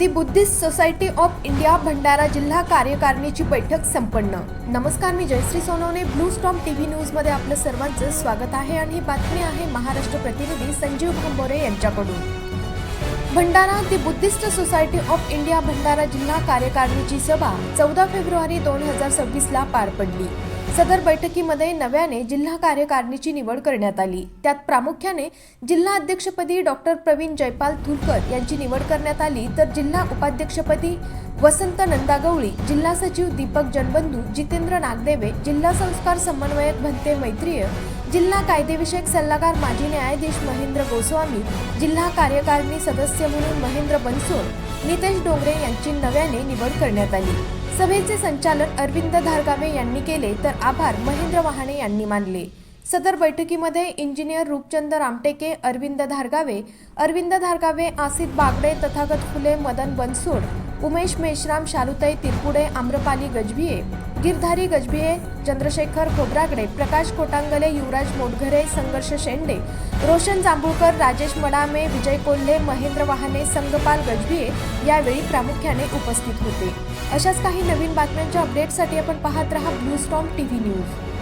The Buddhist society of India Bhandara जिल्हा कार्यकारिणीची बैठक संपन्न. नमस्कार मी Jayashree Sonawane. Blue storm TV न्यूजमध्ये आपलं सर्वांचं स्वागत आहे आणि ही बातमी आहे महाराष्ट्र प्रतिनिधी संजीव भांबोरे यांच्याकडून. Bhandara the Buddhist society of India Bhandara जिल्हा कार्यकारिणीची सभा चौदा फेब्रुवारी दोन हजार सव्वीसला पार पडली. सदर बैठकीमध्ये नव्याने जिल्हा कार्यकारिणीची निवड करण्यात आली. त्यात प्रामुख्याने जिल्हा अध्यक्षपदी डॉक्टर प्रवीण जयपाल थुरकर यांची निवड करण्यात आली तर जिल्हा उपाध्यक्षपदी वसंत नंदागवळी जिल्हा सचिव दीपक जनबंधू जितेंद्र नागदेवे जिल्हा संस्कार समन्वयक भंते मैत्रीय जिल्हा कायदेविषयक सल्लागार माजी न्यायाधीश महेंद्र गोस्वामी जिल्हा कार्यकारिणी सदस्य म्हणून महेंद्र बनसोड नितेश डोंगरे यांची नव्याने निवड करण्यात आली. सभेचे संचालन अरविंद धारगावे यांनी केले तर आभार महेंद्र वहाणे यांनी मानले. सदर बैठकीमध्ये इंजिनियर रूपचंद रामटेके अरविंद धारगावे अरविंद धारगावे आसिफ बागडे तथागत फुले मदन बनसोड उमेश मेश्राम शालुताई तिरपुडे आम्रपाली गजभिये गिरधारी गजभिये चंद्रशेखर खोब्रागडे प्रकाश कोटांगले युवराज मोटघरे संघर्ष शेंडे रोशन जांभूळकर राजेश मडामे विजय कोल्हे महेंद्र वाहने संगपाल गजभिये यावेळी प्रामुख्याने उपस्थित होते. अशाच काही नवीन बातम्यांच्या अपडेटसाठी आपण पाहत रहा ब्लू स्टॉम टीव्ही न्यूज.